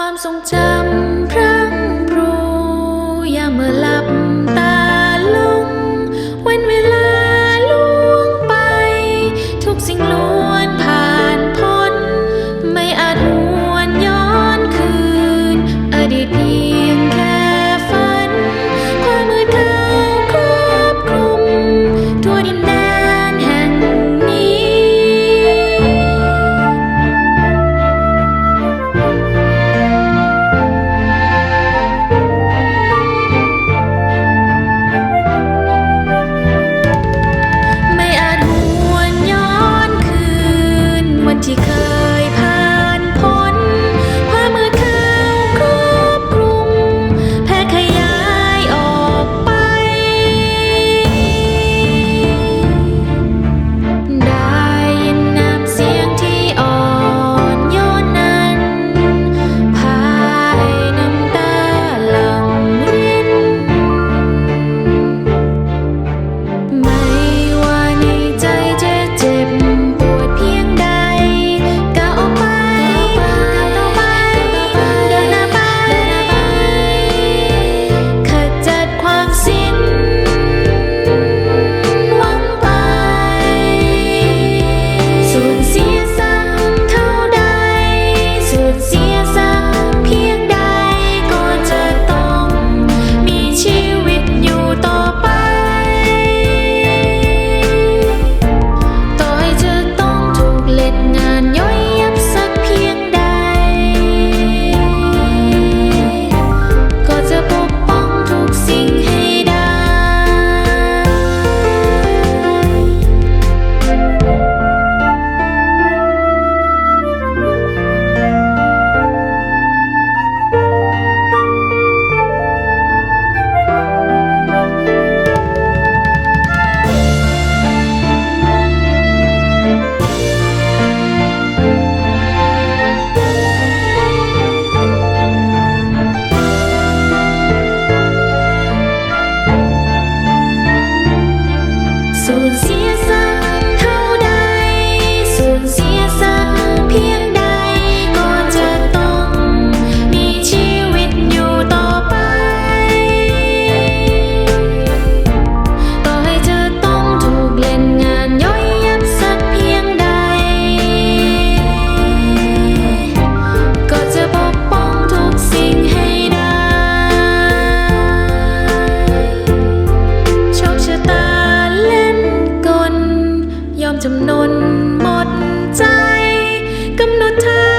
ความทรงจำพรั่งพรูยามเมื่อหลับตาลง เว้นเวลาล่วงไป ทุกสิ่งล้วนผ่านพ้น ไม่อาจหวนย้อนคืน อดีตเพียงแค่ฝัน ความมืดเก่าครอบคลุมทั่วดิน time.